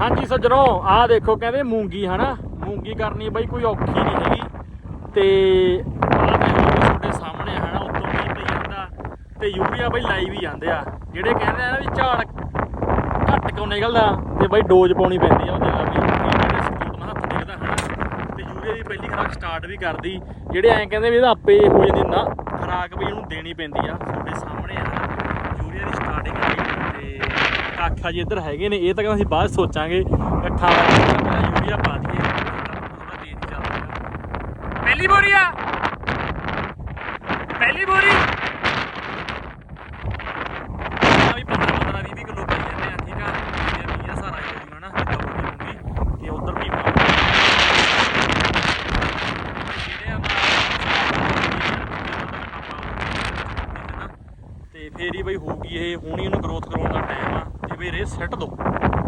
ਹਾਂਜੀ ਸੱਜਣੋ, ਆਹ ਦੇਖੋ ਕਹਿੰਦੇ ਮੂੰਗੀ ਹਨਾ। ਮੂੰਗੀ ਕਰਨੀ ਬਈ ਕੋਈ ਔਖੀ ਨਹੀਂ ਹੈਗੀ। ਤੇ ਆਹ ਦੇਖੋ ਤੁਹਾਡੇ ਸਾਹਮਣੇ ਹਨਾ, ਉੱਤੋਂ ਮੀਂਹ ਪਈ ਜਾਂਦਾ। ਤੇ ਯੂਰੀਆ ਬਈ ਲਾਈ ਵੀ ਜਾਂਦੇ ਆ। ਜਿਹੜੇ ਕਹਿੰਦੇ ਆ ਨਾ ਵੀ ਝਾੜ ਘੱਟ ਕਿਉਂ ਨਿਕਲਦਾ, ਤੇ ਬਈ ਡੋਜ਼ ਪਾਉਣੀ ਪੈਂਦੀ ਆ ਉਹ ਜਗ੍ਹਾ ਵੀ ਜਿਹੜੇ ਸਪੋਰਟ ਨਾਲ ਹੱਥ ਡਿੱਗਦਾ ਹਨਾ। ਤੇ ਯੂਰੀਆ ਦੀ ਪਹਿਲੀ ਖੁਰਾਕ ਸਟਾਰਟ ਵੀ ਕਰਦੀ। ਜਿਹੜੇ ਐਂ ਕਹਿੰਦੇ ਵੀ ਇਹਦਾ ਆਪੇ ਹੋ ਜਾਂਦੀ ਨਾ, ਖੁਰਾਕ ਵੀ ਇਹਨੂੰ ਦੇਣੀ ਪੈਂਦੀ ਆ। ਤੁਹਾਡੇ ਸਾਹਮਣੇ ਆ ਹਨਾ ਯੂਰੀਆ ਦੀ ਸਟਾਰਟਿੰਗ ਤੇ ਕਾਖਾ ਜੀ, ਇੱਧਰ ਹੈਗੇ ਨੇ, ਇਹ ਤਾਂ ਕਹਿੰਦਾ ਅਸੀਂ ਬਾਅਦ ਸੋਚਾਂਗੇ। ਇਕੱਠਾ ਪਹਿਲਾਂ ਯੂਰੀਆ ਪਾ ਦਈਏ। ਪਹਿਲੀ ਬੋਰੀ ਆ। ਪਹਿਲੀ ਬੋਰੀ। ਆ ਵੀ 15 15 20 ਕਿਲੋ ਪਾਈ ਜਾਂਦੇ ਆ, ਠੀਕ ਆ। ਇਹ ਸਾਰਾ ਹੋ ਜੂਗਾ ਨਾ ਜਿੱਦਾਂ ਬੋਰੀ ਤੇ ਉਧਰ ਵੀ ਪਾਉਂਗੇ ਜਿਹੜੇ ਆ ਤੇ ਫੇਰ ਹੀ ਬਈ ਹੋਊਗੀ ਇਹ, ਹੁਣ ਹੀ ਇਹਨੂੰ ਗਰੋਥ ਕਰਾਉਣ ਦਾ ਟਾਈਮ ਆ। ਸਵੇਰੇ ਸਿੱਟ ਦਿਓ